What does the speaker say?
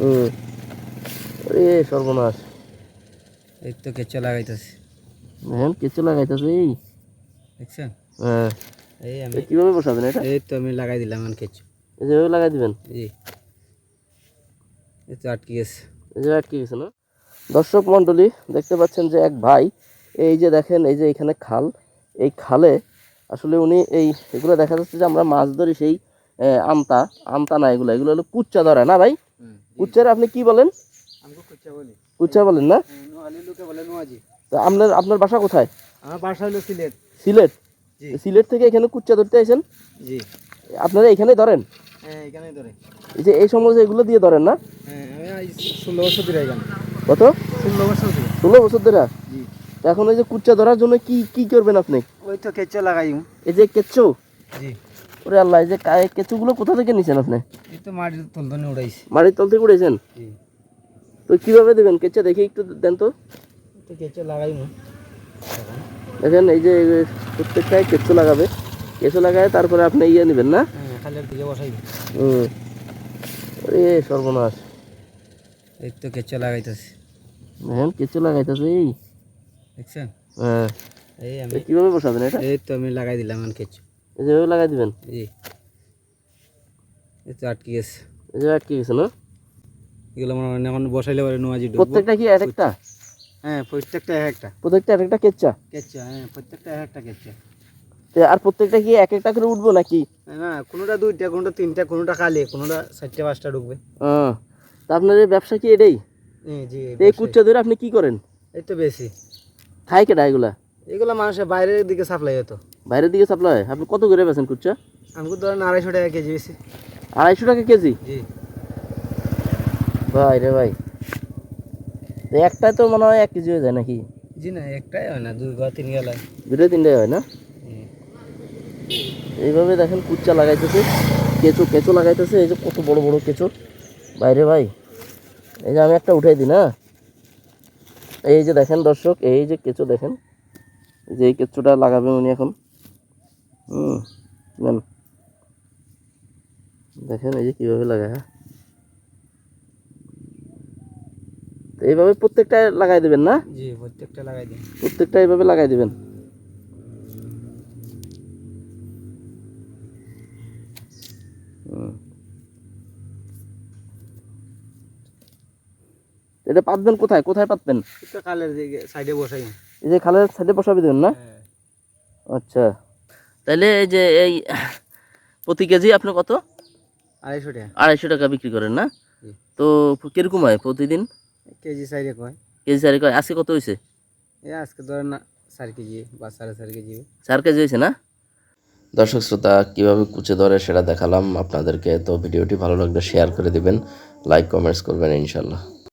হুম। এ সর্বনাশ। এই তো কেঁচো লাগাইতেছি। হ্যাঁ কিছু লাগাইতেছে এই। দেখছেন? হ্যাঁ। এই আমি কীভাবে বসাবেন এটা? এই তো আমি লাগাই দিলাম এখন কেঁচো। এই যেভাবে লাগাই দিবেন? জি এই তো আটকে গেছে। এই যে আটকে গেছে না? দর্শক মণ্ডলী দেখতে পাচ্ছেন যে এক ভাই এই যে দেখেন এই যে এখানে খাল। এই খালে আসলে উনি এই এগুলো দেখা যাচ্ছে যে আমরা মাছ ধরি সেই আমতা। আমতা না এগুলো এগুলো হলো কুচ্চা ধরা না ভাই? কুচ্চার আপনি কি বলেন? কুচ্চা বলেন না? তো আপনার আপনার বাসা কোথায়? আমার বাসা হলো সিলেট। সিলেট? সিলেট থেকে এখানে কুচ্চা ধরতে আসেন জি। আপনারা এখানে ধরেন? হ্যাঁ এখানেই ধরে। এই যে এই সময় এগুলো দিয়ে ধরেন না? হ্যাঁ আমি ষোলো বছর ধরে এখানে। কত? ষোলো বছর ধরে। ষোলো বছর ধরে? জি। এখন এই যে কুচ্চা ধরার জন্য কি কি করবেন আপনি? ওই তো কেঁচো লাগাই এই যে কেঁচো? জি। ওরে আল্লাহ এই যে কায়ে কেঁচোগুলো কোথা থেকে নিছেন আপনি? এই তো মাটির উড়াইছি। মাটির তল থেকে উঠেছেন জি। তো কীভাবে দেবেন? কেঁচা দেখি একটু দেন তো। কেঁচো লাগাই দেখেন এই যে প্রত্যেকটায় কেঁচো লাগাবে। কেঁচো লাগায় তারপরে আপনি ইয়ে নেবেন না? হ্যাঁ খালের দিকে বসাই হুম। ওরে সর্বনাশ। এই তো কেঁচো লাগাইতেছি। দেখেন কেঁচো লাগাইতেছে এই। দেখছেন? হ্যাঁ। এই আমি কীভাবে বসাবেন এটা? এই তো আমি লাগাই দিলাম কেঁচো। এই যেভাবে লাগাই দিবেন? জি। আটকে গেছে। এই যে আটকে গেছে না? এগুলো মনে হয় এখন বসাইলে পরে নোয়াজি প্রত্যেকটা কি এক একটা? হ্যাঁ প্রত্যেকটা এক একটা। প্রত্যেকটা এক একটা কেচ্চা কেচ্চা হ্যাঁ প্রত্যেকটা এক একটা কেচ্চা আর প্রত্যেকটা কি এক একটা করে উঠবো নাকি? না কোনোটা দুইটা কোনোটা তিনটা কোনোটা খালি কোনোটা চারটে পাঁচটা ঢুকবে। হ্যাঁ তা আপনার ব্যবসা কি এটাই? জি এই কুচ্চা ধরে আপনি কি করেন? এই তো বেশি। খায় কেটা এগুলা? এগুলো মানুষের বাইরের দিকে সাপ্লাই হতো। বাইরের দিকে সাপ্লাই আপনি কত করে বেছেন কুচ্চা? আমাকে ধরেন আড়াইশো টাকা কেজি বেশি আড়াইশো টাকা কেজি? জি। ভাই রে ভাই। তো একটাই তো মনে হয় এক কেজি হয়ে যায় নাকি? জি না একটাই হয় না দুই বা তিন গেলা দুটো তিনটাই হয় না? এইভাবে দেখেন কুচ্চা লাগাইতেছে কেঁচো কেঁচো লাগাইতেছে এই যে কত বড় বড় কেঁচো। বাইরে ভাই এই যে আমি একটা উঠাই দিই না? এই যে দেখেন দর্শক এই যে কেঁচো দেখেন যে এই কেঁচোটা লাগাবেন উনি এখন। হুম দেখেন এই যে কীভাবে লাগায় হ্যাঁ? এইভাবে প্রত্যেকটা লাগাই দেবেন না? জি প্রত্যেকটা লাগাই দিন। প্রত্যেকটা এইভাবে লাগাই দেবেন। এটা পাতবেন কোথায়? কোথায় পাতবেন? তো কালের সাইডে বসাই। এই যে খালের সাইডে বসাবে দেবেন না? হ্যাঁ। আচ্ছা। তাহলে এই যে এই প্রতি কেজি আপনি কত? আড়াইশো টাকা। আড়াইশো টাকা বিক্রি করেন না? তো কীরকম হয় প্রতিদিন? কেজি সাইডে কয় কেজি চারি কয় আজকে কত হয়েছে? এই আজকে ধরেন না চার কেজি বা সাড়ে চার কেজি। চার কেজি হয়েছে না? দর্শক শ্রোতা কীভাবে কুচে ধরে সেটা দেখালাম আপনাদেরকে। তো ভিডিওটি ভালো লাগলে শেয়ার করে দিবেন লাইক কমেন্টস করবেন ইনশাল্লাহ।